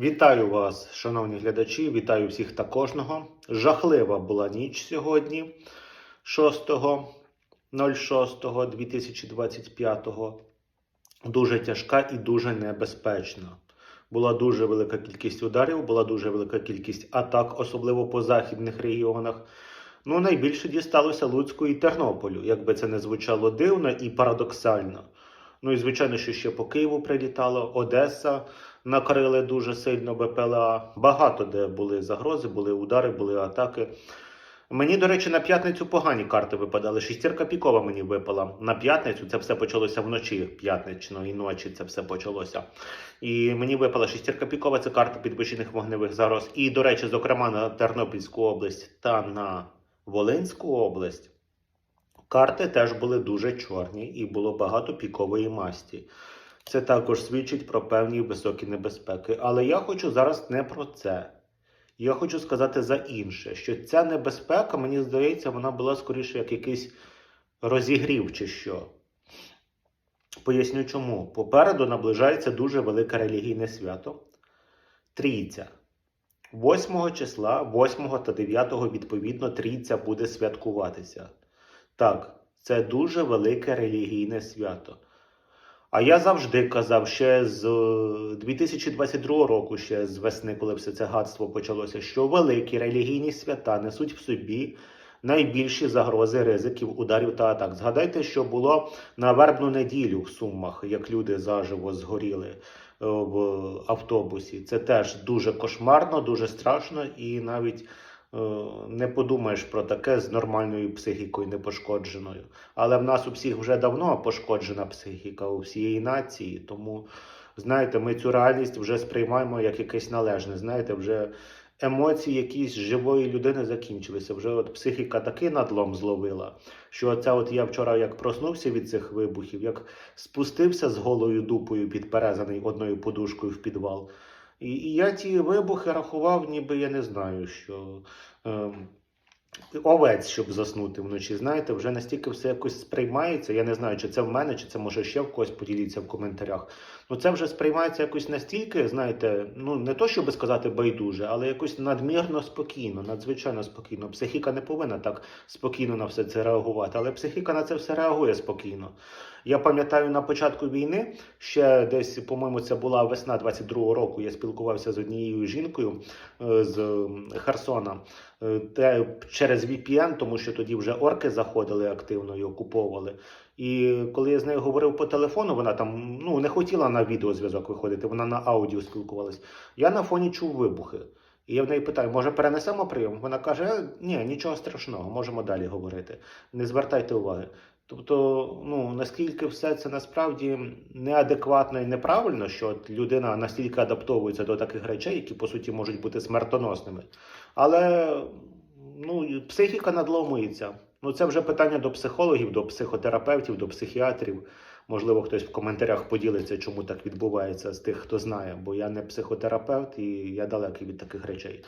Вітаю вас, шановні глядачі, вітаю всіх та кожного. Жахлива була ніч сьогодні, 6.06.2025. Дуже тяжка і дуже небезпечна. Була дуже велика кількість ударів, була дуже велика кількість атак, особливо по західних регіонах. Ну, найбільше дісталося Луцьку і Тернополю, якби це не звучало дивно і парадоксально. Ну і звичайно, що ще по Києву прилітало, Одеса накрили дуже сильно БПЛА. Багато де були загрози, були удари, були атаки. Мені, до речі, на п'ятницю погані карти випадали. Шістірка пікова мені випала на п'ятницю. Це все почалося вночі п'ятничної ночі. Це все почалося. І мені випала шістірка пікова. Це карта підвищених вогневих загроз. І, до речі, зокрема на Тернопільську область та на Волинську область. Карти теж були дуже чорні і було багато пікової масті. Це також свідчить про певні високі небезпеки. Але я хочу зараз не про це. Я хочу сказати за інше, що ця небезпека, мені здається, вона була скоріше як якийсь розігрів чи що. Поясню чому. Попереду наближається дуже велике релігійне свято. Трійця. 8 числа, 8 та 9 відповідно трійця буде святкуватися. Так, це дуже велике релігійне свято. А я завжди казав ще з е, 2022 року, ще з весни, коли все це гадство почалося, що великі релігійні свята несуть в собі найбільші загрози ризиків, ударів та атак. Згадайте, що було на вербну неділю в Сумах, як люди заживо згоріли е, в автобусі. Це теж дуже кошмарно, дуже страшно і навіть. Е, Не подумаєш про таке з нормальною психікою непошкодженою. Але в нас у всіх вже давно пошкоджена психіка у всієї нації. Тому, знаєте, ми цю реальність вже сприймаємо як якесь належне. Знаєте, вже емоції якісь живої людини закінчилися. Вже от психіка такий надлом зловила, що оце от я вчора як проснувся від цих вибухів, як спустився з голою дупою підперезаний одною подушкою в підвал. І, і я ті вибухи рахував, ніби я не знаю, що. Ем, Овець, щоб заснути вночі, знаєте, вже настільки все якось сприймається. Я не знаю, чи це в мене, чи це може ще в когось поділіться в коментарях. Ну це вже сприймається якось настільки, знаєте, ну не то, щоб сказати байдуже, але якось надмірно спокійно, надзвичайно спокійно. Психіка не повинна так спокійно на все це реагувати, але психіка на це все реагує спокійно. Я пам'ятаю на початку війни, ще десь, по-моєму, це була весна 22-го року. Я спілкувався з однією жінкою е, з Херсона е, те, через VPN, тому що тоді вже орки заходили активно і окуповували. І коли я з нею говорив по телефону, вона там ну не хотіла на відеозв'язок виходити, вона на аудіо спілкувалась. Я на фоні чув вибухи. І я в неї питаю, може перенесемо прийом? Вона каже: «Е, ні, нічого страшного, можемо далі говорити. Не звертайте уваги. Тобто, ну наскільки все це насправді неадекватно і неправильно, що от людина настільки адаптовується до таких речей, які по суті можуть бути смертоносними. Але ну, психіка надломується. Ну, це вже питання до психологів, до психотерапевтів, до психіатрів. Можливо, хтось в коментарях поділиться, чому так відбувається з тих, хто знає, бо я не психотерапевт і я далекий від таких речей.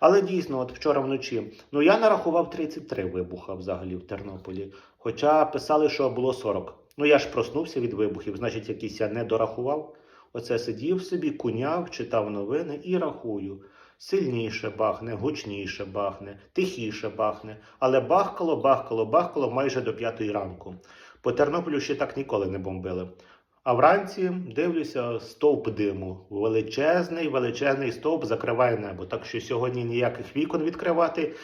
Але дійсно, от вчора вночі, ну я нарахував 33 вибуха взагалі в Тернополі. Хоча писали, що було 40. Ну я ж проснувся від вибухів, значить, якісь я не дорахував. Оце сидів собі, куняв, читав новини і рахую. Сильніше бахне, гучніше бахне, тихіше бахне, але бахкало, бахкало, бахкало майже до п'ятої ранку. По Тернополю ще так ніколи не бомбили. А вранці дивлюся стовп диму. Величезний, величезний стовп закриває небо. Так що сьогодні ніяких вікон відкривати,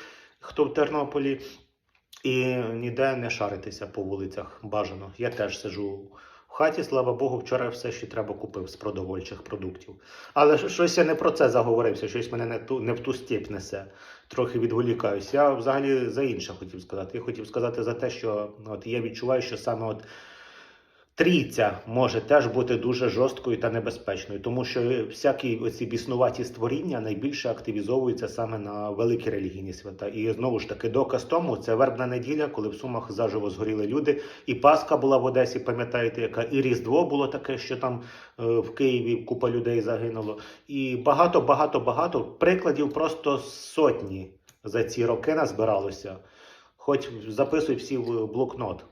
хто в Тернополі, і ніде не шаритися по вулицях бажано. Я теж сижу хаті, слава Богу, вчора все, що треба, купив з продовольчих продуктів. Але щось я не про це заговорився, щось мене не, ту, не в ту стіп несе. Трохи відволікаюсь. Я взагалі за інше хотів сказати. Я хотів сказати за те, що от я відчуваю, що саме от трійця може теж бути дуже жорсткою та небезпечною, тому що всякі оці біснуваті створіння найбільше активізовуються саме на великі релігійні свята. І знову ж таки, доказ тому це вербна неділя, коли в Сумах заживо згоріли люди. І Пасха була в Одесі, пам'ятаєте, яка і Різдво було таке, що там е, в Києві купа людей загинуло. І багато, багато, багато прикладів просто сотні за ці роки назбиралося. Хоч записуй всі в блокнот.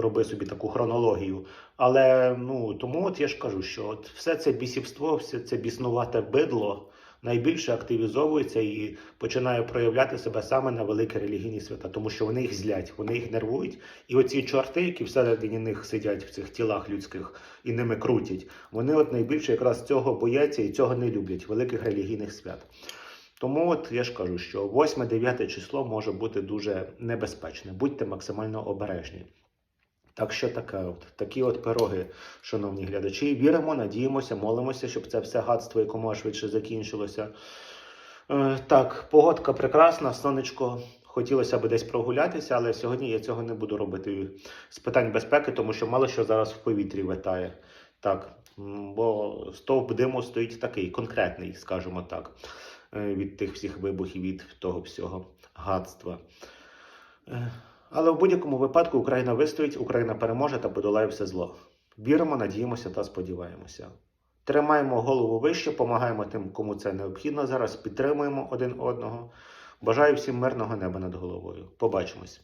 Роби собі таку хронологію. Але ну тому от я ж кажу, що от все це бісівство, все це біснувате бидло найбільше активізовується і починає проявляти себе саме на великі релігійні свята, тому що вони їх злять, вони їх нервують. І оці чорти, які всередині них сидять в цих тілах людських і ними крутять, вони от найбільше якраз цього бояться і цього не люблять, великих релігійних свят. Тому от я ж кажу, що 8-9 число може бути дуже небезпечне. Будьте максимально обережні. Так що таке, от такі от пироги, шановні глядачі. Віримо, надіємося, молимося, щоб це все гадство якомога швидше закінчилося. Е, так, погодка прекрасна, сонечко. Хотілося б десь прогулятися, але сьогодні я цього не буду робити з питань безпеки, тому що мало що зараз в повітрі витає. Так, бо стовп диму стоїть такий, конкретний, скажімо так, е, від тих всіх вибухів, від того всього гадства. Але в будь-якому випадку Україна вистоїть, Україна переможе та подолає все зло. Віримо, надіємося та сподіваємося. Тримаємо голову вище, допомагаємо тим, кому це необхідно зараз, підтримуємо один одного. Бажаю всім мирного неба над головою. Побачимось.